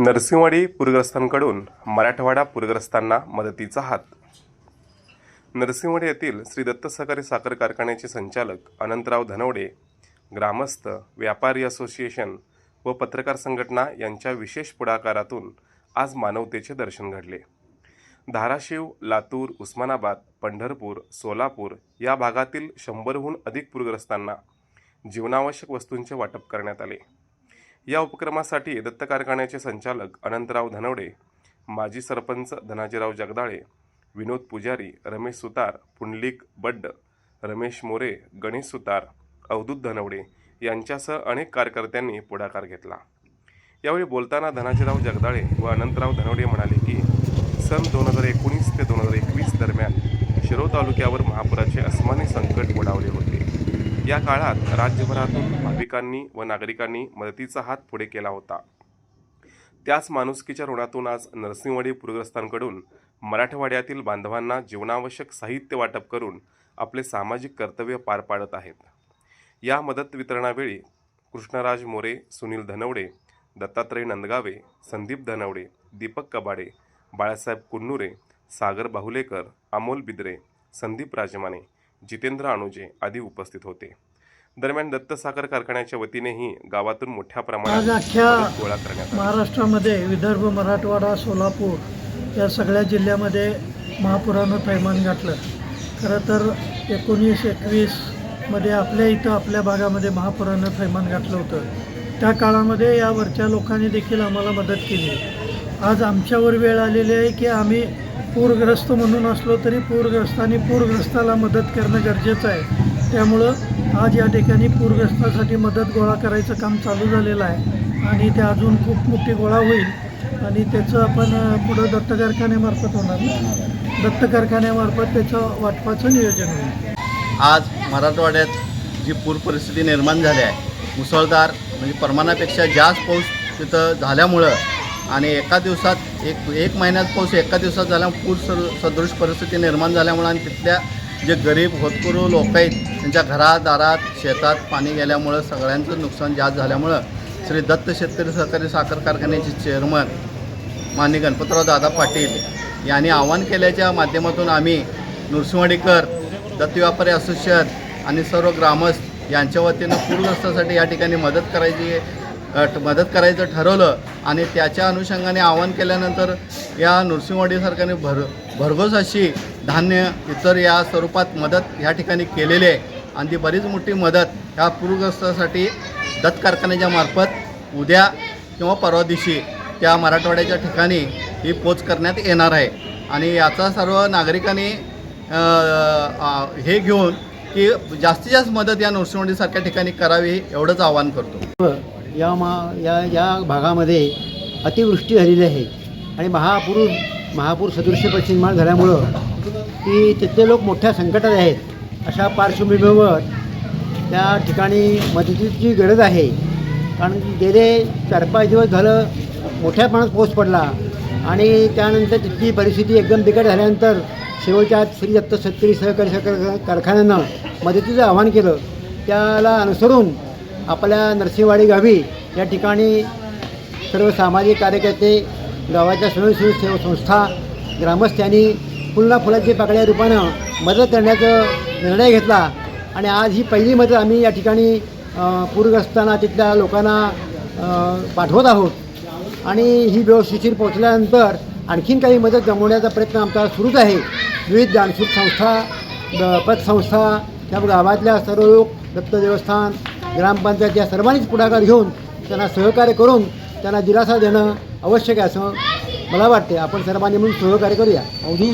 नरसिंहवाडी पूरग्रस्तांकडून मराठवाडा पूरग्रस्तांना मदतीचा हात. नरसिंहवाडी येथील श्री दत्त सहकारी साखर कारखान्याचे संचालक अनंतराव धनवडे ग्रामस्थ व्यापारी असोसिएशन व पत्रकार संघटना यांच्या विशेष पुढाकारातून आज मानवतेचे दर्शन घडले. धाराशिव लातूर उस्मानाबाद पंढरपूर सोलापूर या भागातील शंभरहून अधिक पूरग्रस्तांना जीवनावश्यक वस्तूंचे वाटप करण्यात आले. या उपक्रमासाठी दत्त कारखान्याचे संचालक अनंतराव धनवडे माजी सरपंच धनाजीराव जगदाळे विनोद पुजारी रमेश सुतार पुंडलिक बड्ड रमेश मोरे गणेश सुतार अवधूत धनवडे यांच्यासह अनेक कार्यकर्त्यांनी पुढाकार घेतला. यावेळी बोलताना धनाजीराव जगदाळे व अनंतराव धनवडे म्हणाले की सन दोन हजार एकोणीस ते दोन हजार एकवीस दरम्यान शिरो तालुक्यावर महापुराचे अस्मानी संकट ओढावले होते. या काळात राज्यभरातून भाविकांनी व नागरिकांनी मदतीचा हात पुढे केला होता. त्याच माणुसकीच्या ऋणातून आज नरसिंहवाडी पूरग्रस्तांकडून मराठवाड्यातील बांधवांना जीवनावश्यक साहित्य वाटप करून आपले सामाजिक कर्तव्य पार पाडत आहेत. या मदत वितरणावेळी कृष्णराज मोरे सुनील धनवडे दत्तात्रय नंदगावे संदीप धनवडे दीपक कबाडे बाळासाहेब कुन्नुरे सागर बाहुलेकर अमोल बिद्रे संदीप राजमाने जितेंद्र अनुजे आदी उपस्थित होते. दरम्यान दत्त साखर कारखान्याच्या वतीनेही गावातून मोठ्या प्रमाणात गोळा करण्यात महाराष्ट्रामध्ये विदर्भ मराठवाडा सोलापूर या सगळ्या जिल्ह्यामध्ये महापुरानं थैमान घातलं खरं तर एकोणीस एकवीसमध्ये आपल्या इथं आपल्या भागामध्ये महापुरानं थैमान घातलं होतं. त्या काळामध्ये या वरच्या लोकांनी देखील आम्हाला मदत केली. आज आमच्यावर वेळ आलेली आहे की आम्ही पूरग्रस्त म्हणून असलो तरी पूरग्रस्तांनी पूरग्रस्ताला मदत करणं गरजेचं आहे. त्यामुळं आज या ठिकाणी पूरग्रस्तासाठी मदत गोळा करायचं काम चालू झालेलं आहे आणि ते अजून खूप मोठी गोळा होईल आणि त्याचं आपण पुढं दत्त कारखान्यामार्फत होणार दत्त कारखान्यामार्फत त्याचं वाटपाचं नियोजन होईल. आज मराठवाड्यात जी पूर परिस्थिती निर्माण झाली आहे मुसळधार म्हणजे प्रमाणापेक्षा जास्त पाऊस तिथं झाल्यामुळं आणि एका दिवसात एक एक महिन्यात पाऊस एका दिवसात झाल्यामुळे पूर सदृश परिस्थिती निर्माण झाल्यामुळं आणि तिथल्या जे गरीब होतकरू लोक आहेत त्यांच्या घरात दारात शेतात पाणी गेल्यामुळं सगळ्यांचं नुकसान जास्त झाल्यामुळं श्री दत्त शेतकरी सहकारी साखर कारखान्याचे चेअरमन माननीय गणपतराव दादा पाटील यांनी आवाहन केल्याच्या माध्यमातून आम्ही नृसिंहवाडीकर दत्त व्यापारी असोसिएशन आणि सर्व ग्रामस्थ यांच्या वतीनं पूरग्रस्तासाठी या ठिकाणी मदत करायची मदत करायचं ठरवलं. आणि त्याच्या अनुषंगाने आवाहन केल्यानंतर या नृसिंहवाडी सरकारने भर भरघोस अशी धान्य इतर या स्वरूपात मदत या ठिकाणी केलेली आहे. आणि ती बरीच मोठी मदत ह्या पूरग्रस्तासाठी दत्त कारखान्याच्या मार्फत उद्या किंवा परवा दिवशी त्या मराठवाड्याच्या ठिकाणी ही पोच करण्यात येणार आहे. आणि याचा सर्व नागरिकांनी हे घेऊन की जास्तीत जास्त मदत या नृसिंहवाडीसारख्या ठिकाणी करावी एवढंच आवाहन करतो. या मा या या भागामध्ये अतिवृष्टी झालेली आहे. आणि महापूर महापूर सदृश्य निर्माण झाल्यामुळं की तिथले लोक मोठ्या संकटात आहेत. अशा पार्श्वभूमीवर त्या ठिकाणी मदतीची गरज आहे. कारण गेले चार पाच दिवस झालं मोठ्या प्रमाणात पाऊस पडला. आणि त्यानंतर तिथली परिस्थिती एकदम बिकट झाल्यानंतर शेवटच्या श्री दत्त शेतकरी सहकारी सहकार कारखान्यानं मदतीचं आवाहन केलं. त्याला अनुसरून आपल्या नरसिंहवाडी गावी या ठिकाणी सर्व सामाजिक कार्यकर्ते गावाच्या स्वयंसेवी सेवा संस्था ग्रामस्थ यांनी फुलना फुलाची पाकळ्या रूपानं मदत करण्याचा निर्णय घेतला. आणि आज ही पहिली मदत आम्ही या ठिकाणी पूरग्रस्तांना तिथल्या लोकांना पाठवत आहोत. आणि ही व्यवस्थिशीर पोहोचल्यानंतर आणखीन काही मदत जमवण्याचा प्रयत्न आमचा सुरूच आहे. विविध दानशूर संस्था द- पतसंस्था त्या गावातल्या सर्व लोक दत्त देवस्थान ग्रामपंचायत या सर्वांनीच पुढाकार घेऊन त्यांना सहकार्य करून त्यांना दिलासा देणं आवश्यक आहे असं मला वाटते आपण सर्वांनी म्हणून सहकार्य करूया. अवधी